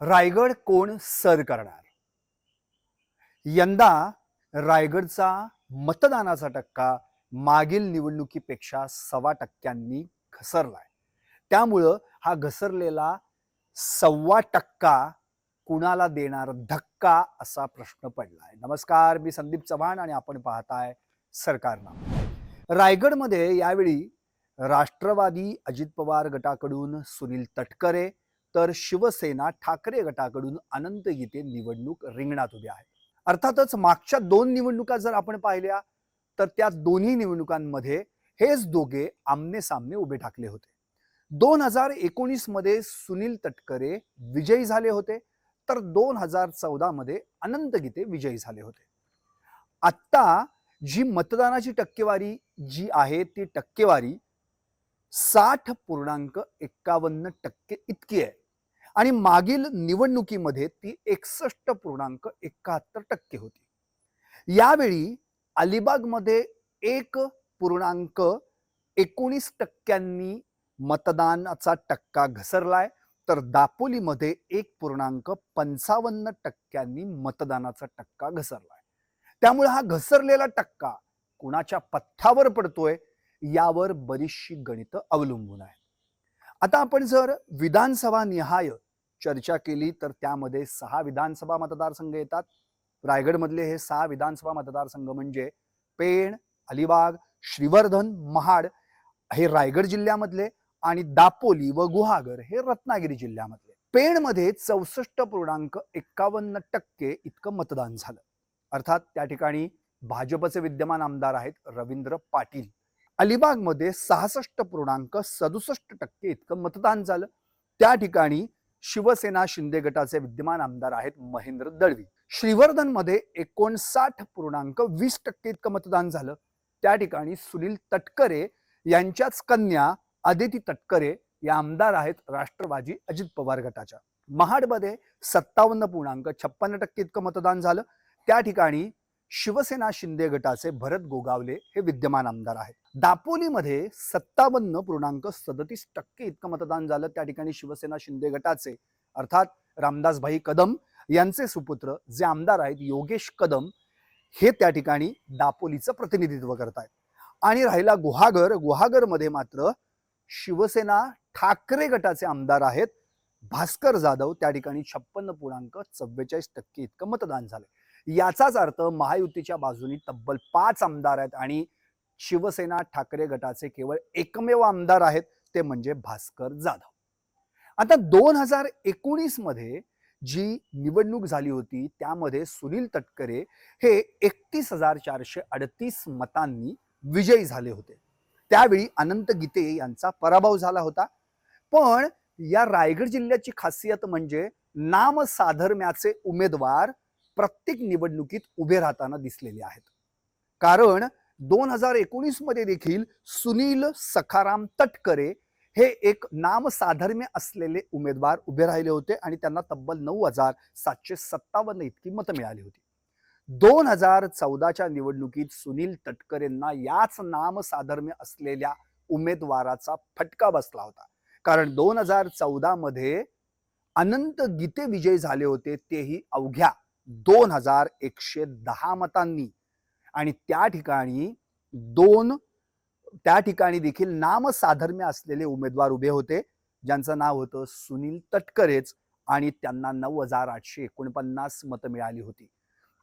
रायगड कोण सर करणार? यंदा रायगडचा मतदानाचा टक्का मागील निवडणुकीपेक्षा सव्वा टक्क्यांनी घसरलाय. त्यामुळं हा घसरलेला सव्वा टक्का कुणाला देणार धक्का असा प्रश्न पडलाय. नमस्कार मी संदीप चव्हाण आणि आपण पाहताय सरकारना. रायगडमध्ये यावेळी राष्ट्रवादी अजित पवार गटाकडून सुनील तटकरे तर शिवसेना ठाकरे गटाकडून अनंत गीते निवडणूक रिंगणात उभी आहे. अर्थातच मागच्या दोन निवडणुका जर आपण पाहिल्या तर त्या दोन्ही निवडणुकांमध्ये हेच दोघे आमने सामने उभे ठाकले होते. दोन हजार एकोणीसमध्ये सुनील तटकरे विजयी झाले होते तर दोन हजार चौदा मध्ये अनंत गीते विजयी झाले होते. आत्ता जी मतदानाची टक्केवारी जी आहे ती टक्केवारी साठ पूर्णांक एक्कावन्न टक्के इतकी आहे. आणि मागील निवडणुकीमध्ये ती एकसष्ट पूर्णांक एकाहत्तर टक्के होती. यावेळी अलिबागमध्ये एक पूर्णांक एकोणीस टक्क्यांनी मतदानाचा टक्का घसरलाय तर दापोलीमध्ये एक पूर्णांक पंचावन्न टक्क्यांनी मतदानाचा टक्का घसरलाय. त्यामुळे हा घसरलेला टक्का कुणाच्या पथ्यावर पडतोय? यावर बरीचशी गणितं अवलंबून आहे आता आपण जर विधानसभा निहाय चर्चा केली तर त्यामध्ये सहा विधानसभा मतदारसंघ येतात. रायगडमधले हे सहा विधानसभा मतदारसंघ म्हणजे पेण अलिबाग श्रीवर्धन महाड हे रायगड जिल्ह्यामधले आणि दापोली व गुहागर हे रत्नागिरी जिल्ह्यामधले. पेणमध्ये चौसष्ट पूर्णांक एक्कावन्न टक्के इतकं मतदान झालं. अर्थात त्या ठिकाणी भाजपचे विद्यमान आमदार आहेत रवींद्र पाटील. अलिबागमध्ये सहासष्ट पूर्णांक सदुसष्ट टक्के इतकं मतदान झालं. त्या ठिकाणी शिवसेना शिंदे गटाचे विद्यमान आमदार आहेत महेंद्र दळवी. श्रीवर्धनमध्ये एकोणसाठ पूर्णांक वीस टक्के इतकं मतदान झालं. त्या ठिकाणी सुनील तटकरे यांच्याच कन्या अदिती तटकरे या आमदार आहेत राष्ट्रवादी अजित पवार गटाच्या. महाडमध्ये सत्तावन्न पूर्णांक छप्पन्न टक्के इतकं मतदान झालं. त्या ठिकाणी शिवसेना शिंदे गटाचे भरत गोगावले हे विद्यमान आमदार आहेत. दापोलीमध्ये सत्तावन्न पूर्णांक सदतीस टक्के इतकं मतदान झालं. त्या ठिकाणी शिवसेना शिंदे गटाचे अर्थात रामदासभाई कदम यांचे सुपुत्र जे आमदार आहेत योगेश कदम हे त्या ठिकाणी दापोलीचं प्रतिनिधित्व करत आहेत आणि राहिला गुहागर. गुहागरमध्ये मात्र शिवसेना ठाकरे गटाचे आमदार आहेत. भास्कर जाधव त्या ठिकाणी छप्पन्न पूर्णांक चव्वेचाळीस टक्के इतकं मतदान झालं याचाच अर्थ महायुतीच्या बाजूनी तब्बल पाच आमदार आहेत आणि शिवसेना ठाकरे गटाचे केवळ एकमेव आमदार आहेत ते म्हणजे भास्कर जाधव. आता दोन हजार एकोणीसमध्ये जी निवडणूक झाली होती त्यामध्ये सुनील तटकरे हे एकतीस हजार चारशे अडतीस मतांनी विजयी झाले होते. त्यावेळी अनंत गीते यांचा पराभव झाला होता. पण या रायगड जिल्ह्याची खासियत म्हणजे नामसाधर्म्याचे उमेदवार प्रत्येक निवडणुकीत उभे राहताना दिसलेले आहेत. कारण दोन हजार एकोणीसमध्ये देखील सुनील सखाराम तटकरे हे एक नामसाधर्म्य असलेले उमेदवार उभे राहिले होते आणि त्यांना तब्बल नऊ हजार सातशे सत्तावन्न इतकी मतं मिळाली होती. दोन हजार चौदाच्या निवडणुकीत सुनील तटकरेंना याच नामसाधर्म्य असलेल्या उमेदवाराचा फटका बसला होता. कारण दोन हजार चौदामध्ये अनंत गीते विजय झाले होते तेही अवघ्या दोन हजार एकशे दहा मतांनी. आणि त्या ठिकाणी दोन त्या ठिकाणी देखील नामसाधर्म्य असलेले उमेदवार उभे होते. ज्यांचं नाव होतं सुनील तटकरेच आणि त्यांना नऊ हजार आठशे एकोणपन्नास मतं मिळाली होती.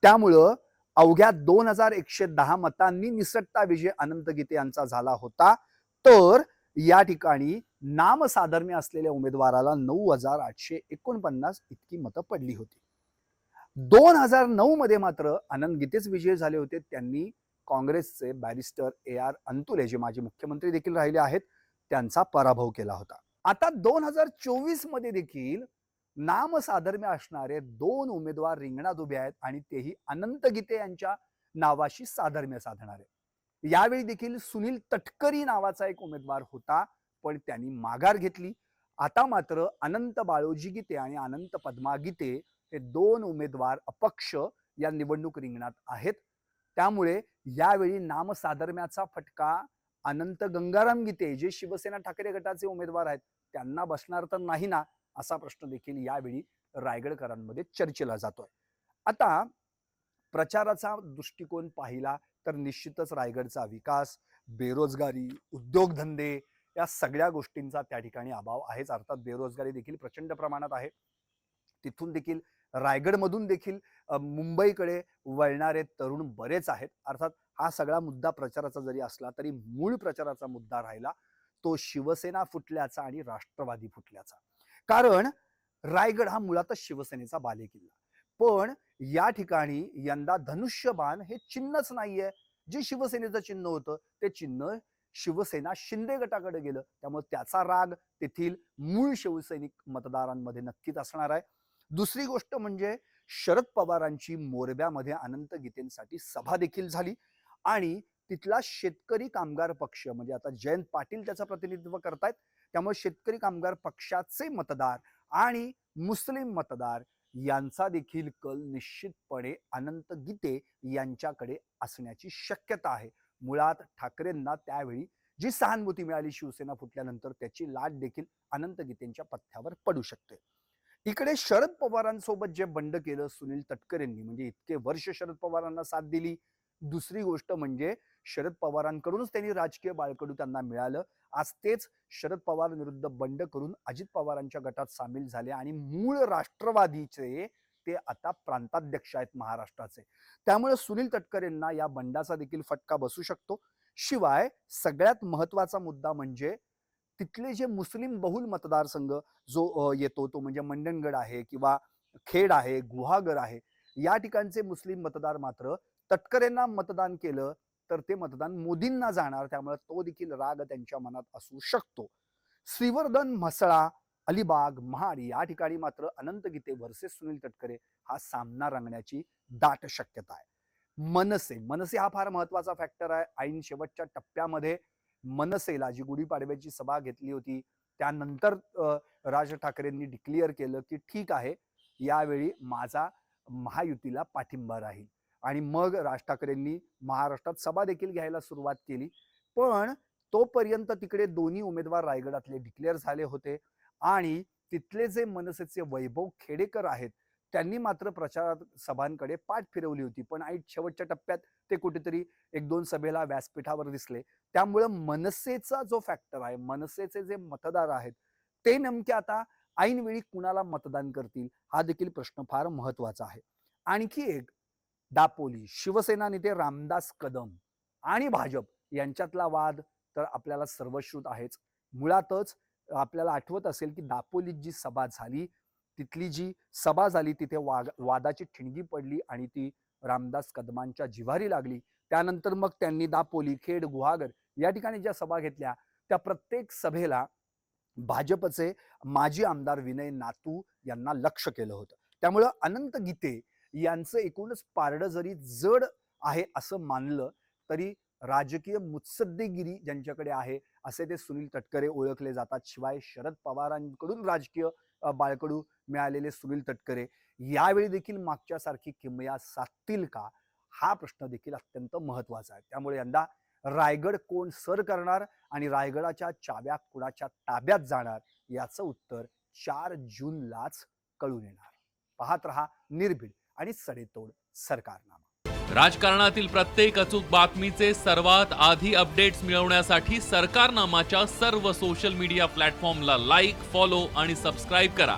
त्यामुळं अवघ्या दोन हजार एकशे दहा मतांनी निसटता विजय अनंत गीते यांचा झाला होता. तर या ठिकाणी नामसाधर्म्य असलेल्या उमेदवाराला नऊ हजार आठशे एकोणपन्नास इतकी मतं पडली होती. दोन हजार नऊ मध्ये मात्र आनंद गीतेच विजयी झाले होते. त्यांनी काँग्रेसचे बॅरिस्टर ए आर अंतुले जे माजी मुख्यमंत्री देखील राहिले आहेत त्यांचा पराभव केला होता. आता दोन हजार चोवीसमध्ये देखील नामसाधर्म्य असणारे दोन उमेदवार रिंगणात उभे आहेत आणि तेही अनंत गीते यांच्या नावाशी साधर्म्य साधणारे. यावेळी देखील सुनील तटकरी नावाचा एक उमेदवार होता पण त्यांनी माघार घेतली. आता मात्र अनंत बाळोजी गीते आणि अनंत पद्मा गीते हे दोन उमेदवार अपक्ष या निवडणूक रिंगणात आहेत. त्यामुळे यावेळी नामसाधर्म्याचा फटका अनंत गंगाराम गीते जे शिवसेना ठाकरे गटाचे उमेदवार आहेत त्यांना बसणार तर नाही ना असा प्रश्न देखील यावेळी रायगडकरांमध्ये चर्चेला जातोय. आता प्रचाराचा दृष्टिकोन पाहिला तर निश्चितच रायगडचा विकास बेरोजगारी उद्योगधंदे या सगळ्या गोष्टींचा त्या ठिकाणी अभाव आहेच. अर्थात बेरोजगारी देखील प्रचंड प्रमाणात आहे. तिथून देखील रायगडमधून देखील मुंबईकडे वळणारे तरुण बरेच आहेत. अर्थात हा सगळा मुद्दा प्रचाराचा जरी असला तरी मूळ प्रचाराचा मुद्दा राहिला तो शिवसेना फुटल्याचा आणि राष्ट्रवादी फुटल्याचा. कारण रायगड हा मुळातच शिवसेनेचा बालेकिल्ला. पण या ठिकाणी यंदा धनुष्यबाण हे चिन्हच नाहीये. जे शिवसेनेचं चिन्ह होतं ते चिन्ह शिवसेना शिंदे गटाकडे गेलं. त्यामुळे त्याचा राग तेथील मूळ शिवसैनिक मतदारांमध्ये नक्कीच असणार आहे. दुसरी गोष्ट म्हणजे शरद पवारांची मोरब्यामध्ये अनंत गीतेंसाठी सभा देखील झाली आणि तिथला शेतकरी कामगार पक्ष म्हणजे आता जयंत पाटील त्याचं प्रतिनिधित्व करतायत त्यामुळे शेतकरी कामगार पक्षाचे मतदार आणि मुस्लिम मतदार यांचा देखील कल निश्चितपणे अनंत गीते यांच्याकडे असण्याची शक्यता आहे. मुळात ठाकरेंना त्यावेळी जी सहानुभूती मिळाली शिवसेना फुटल्यानंतर त्याची लाट देखील अनंत गीतेंच्या पथ्यावर पडू शकते. इकडे शरद पवारांसोबत जे बंड केलं सुनील तटकरेंनी म्हणजे इतके वर्ष शरद पवारांना साथ दिली. दुसरी गोष्ट म्हणजे शरद पवारांकडूनच त्यांनी राजकीय बाळकडू त्यांना मिळालं. आज तेच शरद पवार विरुद्ध बंड करून अजित पवारांच्या गटात सामील झाले आणि मूळ राष्ट्रवादीचे ते आता प्रांताध्यक्ष आहेत महाराष्ट्राचे. त्यामुळे सुनील तटकरेंना या बंडाचा देखील फटका बसू शकतो. शिवाय सगळ्यात महत्त्वाचा मुद्दा म्हणजे तिथले जे मुस्लिम बहुल मतदारसंघ जो येतो तो म्हणजे मंडणगड आहे किंवा खेड आहे गुहागर आहे या ठिकाणचे मुस्लिम मतदार मात्र तटकरेंना मतदान केलं तर ते मतदान मोदींना जाणार त्यामुळे तो देखील राग त्यांच्या मनात असू शकतो. श्रीवर्धन म्हसळा अलिबाग महाड या ठिकाणी मात्र अनंत गीते वर्सेस सुनील तटकरे हा सामना रंगण्याची दाट शक्यता आहे. मनसे मनसे हा फार महत्त्वाचा फॅक्टर आहे. ऐन शेवटच्या टप्प्यामध्ये मनसेला जी गुढीपाडव्याची सभा घेतली होती त्यानंतर राज ठाकरेंनी डिक्लेअर केलं की ठीक आहे यावेळी माझा महायुतीला पाठिंबा राहील. आणि मग राज ठाकरेंनी महाराष्ट्रात सभा देखील घ्यायला सुरुवात केली. पण तोपर्यंत तिकडे दोन्ही उमेदवार रायगडातले डिक्लेअर झाले होते. आणि तिथले जे मनसेचे वैभव खेडेकर आहेत त्यांनी मात्र प्रचार सभांकडे पाठ फिरवली होती. पण आई शेवटच्या टप्प्यात ते कुठेतरी एक दोन सभेला व्यासपीठावर दिसले. त्यामुळं मनसेचा जो फॅक्टर आहे मनसेचे जे मतदार आहेत ते नेमके आता ऐनवेळी कुणाला मतदान करतील हा देखील प्रश्न फार महत्त्वाचा आहे. आणखी एक दापोली शिवसेना नेते रामदास कदम आणि भाजप यांच्यातला वाद तर आपल्याला सर्वश्रुत आहेच. मुळातच आपल्याला आठवत असेल की दापोलीत जी सभा झाली तिथली जी सभा झाली तिथे वाग वादाची ठिणगी पडली आणि ती रामदास कदमांच्या जिव्हारी लागली. त्यानंतर मग त्यांनी दापोली खेड गुहागर या ठिकाणी ज्या सभा घेतल्या त्या प्रत्येक सभेला भाजपचे माजी आमदार विनय नातू यांना लक्ष केलं होतं. त्यामुळं अनंत गीते यांचं एकूणच पारडं जरी जड आहे असं मानलं तरी राजकीय मुत्सद्देगिरी ज्यांच्याकडे आहे असे ते सुनील तटकरे ओळखले जातात. शिवाय शरद पवारांकडून राजकीय बाळकडू मिळालेले सुनील तटकरे यावेळी देखील मागच्यासारखी किमया साधतील का? हा प्रश्न देखील अत्यंत महत्त्वाचा आहे. त्यामुळे यंदा रायगड कोण सर करणार आणि रायगडाच्या चाव्या कुणाच्या ताब्यात जाणार याचं उत्तर चार जूनलाच कळून येणार. पाहत रहा निर्भीड आणि सडेतोड सरकारनामा. राजकारणातील प्रत्येक अचूक बातमीचे सर्वात आधी अपडेट्स मिळवण्यासाठी सरकारनामाच्या सर्व सोशल मीडिया प्लॅटफॉर्मला लाईक फॉलो आणि सबस्क्राईब करा.